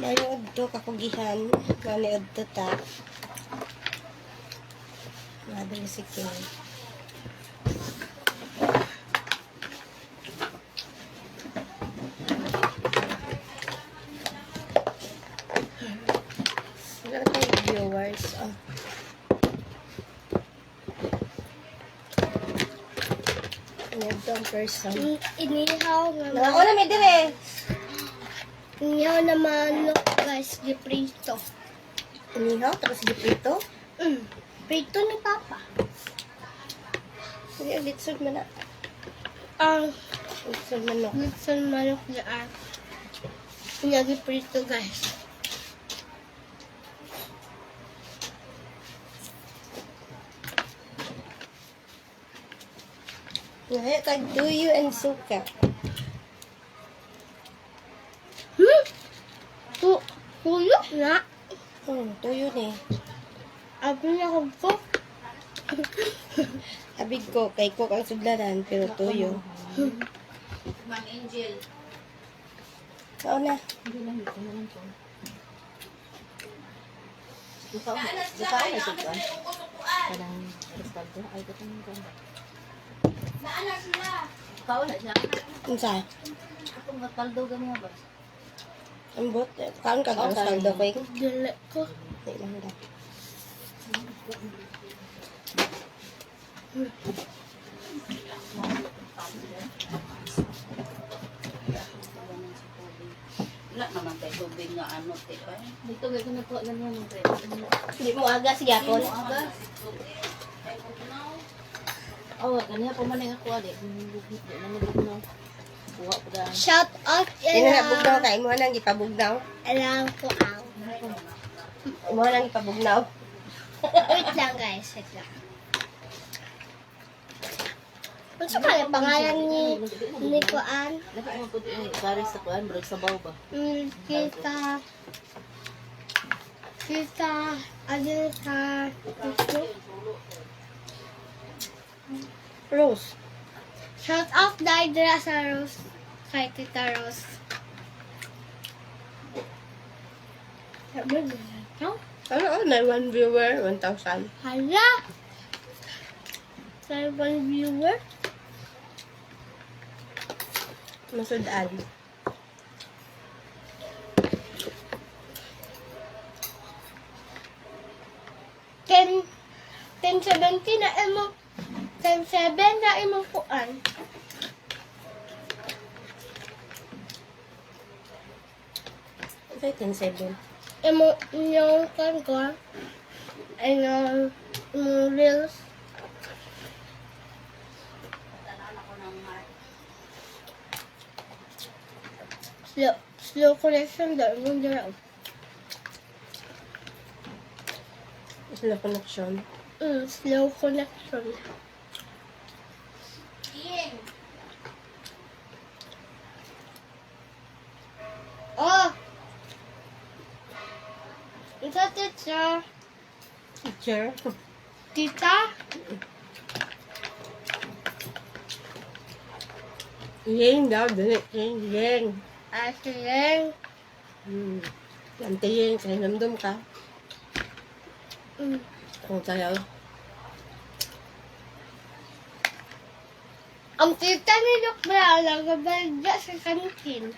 Mayroon to kakugihan. Maniod to ta. Mabili si King. Wala na tayong viewers. Oh. Ito ang person. Inihaw nga Ako na may dire. Inihaw na manok guys, di prito. Inihaw, tapos giprito. Mm. Prito ni Papa. Sige, litsod mo na. Ang Litsod mo na. litson manok dyan. Inyagi prito guys. Ngayon, tag duyo and suka. Hmm? Tu tuyo na. Hmm, tuyo ni. Abi na ko po. Abig ko, kay ko ang sudlanan, pero tuyo. Mang Angel. Oo na. Na. Bukaw na, bukaw na siya ba? Parang respaldo. Ay, ito yung ganda. Bukaw na siya. Unsa? Itong respaldo ganyan ba? Ambot. Kaon ka ang saldo ko. eh. Dili ko. Di lang da. Wala naman tayo tubig nga ano, te. Dito gaya ko nagkuha ganyan ng pre. Di mo aga si Gapon. Agas. Oh, man di. Di na Kuha pa dahil. Shout out Di na nabugnaw ila. ka. Imo nang ipabugnaw. Alam ko ang. Imo nang ipabugnaw. Wait lang guys, wait lang. Ano sa pala pangalan ni ni Kuan? Lagi mo yung kari sa kuan, bro, sa baw ba? Mm, kita kita ano sa Rose. Shout out dahil dira sa Rose kay Tita Rose. Ano, na one viewer, 1,000. Hala! Sa ibang viewer? Masudaan. Ten, ten seventy na imo. Ten seven na imo kuan. Okay, 10-7. Imo yung kuan ko. Ay nga, imo reels. Slow, slow connection daw. Imo dira. Sila connection. Mm, slow connection. Oh! Ito, teacher. Tita? Yeng daw, dili. Yeng, yeng. Ashley. Hmm. Ante yeng, kaya namdum ka. Mm. Kung tayo. Ang tita ni Doc Brown nagabalda sa kantin.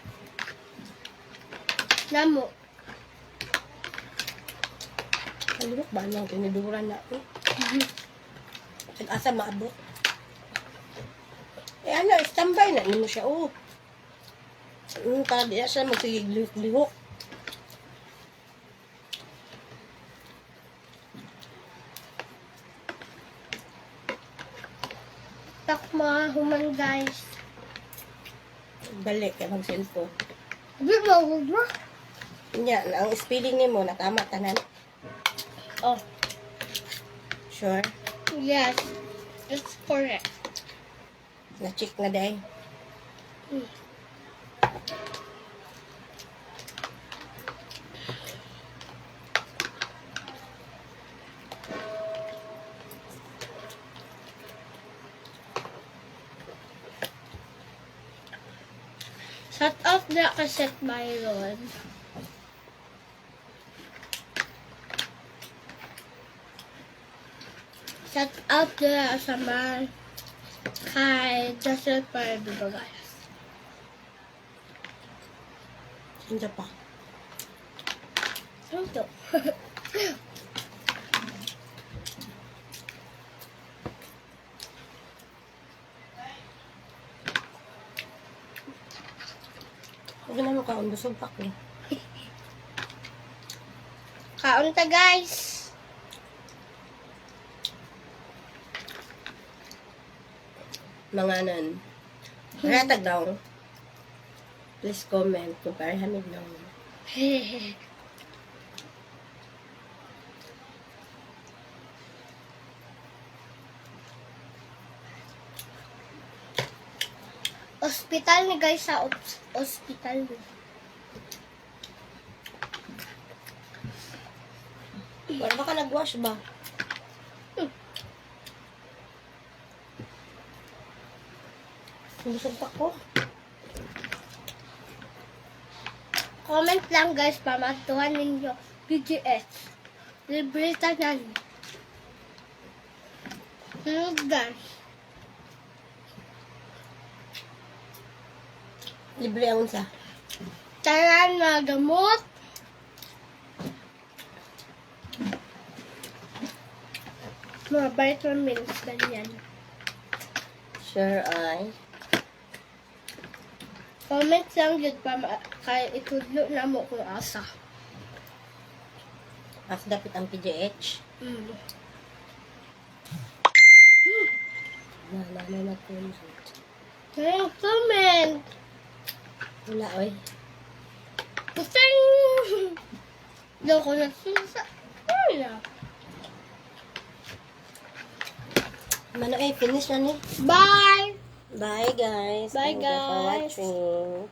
Namo. Ano ba? Ano ang tiniduran na eh? Asa maabot? Eh ano, standby na nimo siya, oh. Hmm, para di na siya magsigig lihok-lihok. Tak mga human guys. Balik kay mag-cellphone. Di ba ba? Nya, ang spelling nimo natama tanan. Oh, Sure. yes. It's correct. Na-check na day. Shut off the cassette Byron. Shout out na sa man kay Justin Pardo guys. Hindi pa. Ano to? Huwag na mo ka, busog pa ko. Kaunta guys. Mga nan. Ratag daw. Please comment kung parihamid daw. Hospital ni guys sa hospital ni. Wala ba ka nag-wash ba? Busog pa ko. Comment lang guys pa matuhan ninyo BGS. Libre tanan. Hmm guys. Libre ang unsa. Tanan na gamot. Mga vitamins ganyan. Sure ay. Comment lang yun pa kay itudlo na mo kung asa. As dapat ang PGH. Mm. Wala na na po. Kaya comment. Wala oy. Pusing! Doon ko na susa. Wala. Mano eh, finish na ni. Bye! Bye guys. Bye, Thank you for guys. watching.